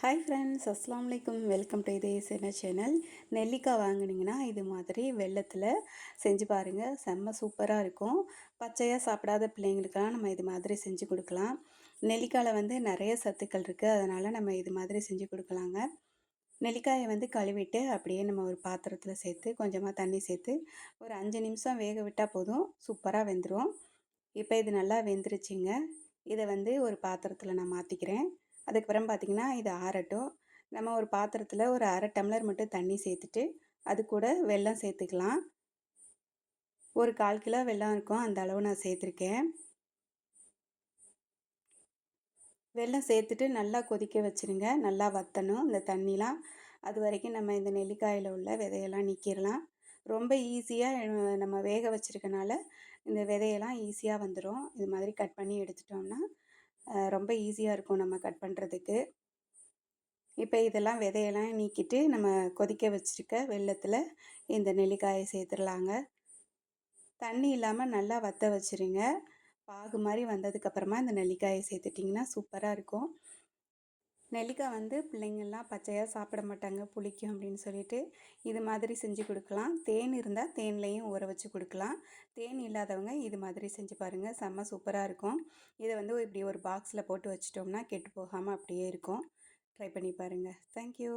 Hi friends அஸ்லாம் வலைக்கம் welcome to இதே சேன சேனல் நெல்லிக்காய் வாங்கினீங்கன்னா இது மாதிரி வெள்ளத்தில் செஞ்சு பாருங்கள் செம்ம சூப்பராக இருக்கும். பச்சையாக சாப்பிடாத பிள்ளைங்களுக்கெல்லாம் நம்ம இது மாதிரி செஞ்சு கொடுக்கலாம். நெல்லிக்காயில் வந்து நிறைய சத்துக்கள் இருக்குது அதனால் நம்ம இது மாதிரி செஞ்சு கொடுக்கலாங்க. நெல்லிக்காயை வந்து கழுவிட்டு அப்படியே நம்ம ஒரு பாத்திரத்தில் சேர்த்து கொஞ்சமாக தண்ணி சேர்த்து ஒரு அஞ்சு நிமிஷம் வேக விட்டால் போதும். சூப்பராக வெந்துடும் இப்போ இது நல்லா வெந்துருச்சுங்க. இதை வந்து ஒரு பாத்திரத்தில் நான் மாற்றிக்கிறேன் அதுக்கப்புறம் பார்த்திங்கன்னா இது ஆறட்டும். நம்ம ஒரு பாத்திரத்தில் ஒரு அரை டம்ளர் மட்டும் தண்ணி சேர்த்துட்டு அது கூட வெல்லம் சேர்த்துக்கலாம். ஒரு கால் கிலோ வெல்லம் இருக்கும். அந்த அளவு நான் சேர்த்துருக்கேன். வெல்லம் சேர்த்துட்டு நல்லா கொதிக்க வச்சுருங்க. நல்லா வற்றணும் இந்த தண்ணிலாம் அது வரைக்கும் நம்ம இந்த நெல்லிக்காயில் உள்ள விதையெல்லாம் நிற்கிடலாம் ரொம்ப ஈஸியாக நம்ம வேக வச்சுருக்கனால இந்த விதையெல்லாம் ஈஸியாக வந்துடும் இது மாதிரி கட் பண்ணி எடுத்துட்டோம்னா ரொம்ப ஈஸியாக இருக்கும் நம்ம கட் பண்ணுறதுக்கு இப்போ இதெல்லாம் விதையெல்லாம் நீக்கிட்டு நம்ம கொதிக்க வச்சுருக்க வெள்ளத்தில் இந்த நெல்லிக்காயை சேர்த்துடலாங்க. தண்ணி இல்லாமல் நல்லா வற்ற வச்சுருங்க. பாகு மாதிரி வந்ததுக்கப்புறமா இந்த நெல்லிக்காயை சேர்த்துட்டிங்கன்னா சூப்பராக இருக்கும். நெல்லிக்காய் வந்து பிள்ளைங்கள்லாம் பச்சையாக சாப்பிட மாட்டாங்க புளிக்கும் அப்படின்னு சொல்லிட்டு இது மாதிரி செஞ்சு கொடுக்கலாம். தேன் இருந்தால் தேன்லேயும் ஊற வச்சு கொடுக்கலாம். தேன் இல்லாதவங்க இது மாதிரி செஞ்சு பாருங்கள் செம்ம சூப்பராக இருக்கும். இதை வந்து இப்படி ஒரு பாக்ஸில் போட்டு வச்சிட்டோம்னா கெட்டு போகாமல் அப்படியே இருக்கும். ட்ரை பண்ணி பாருங்கள் தேங்க்யூ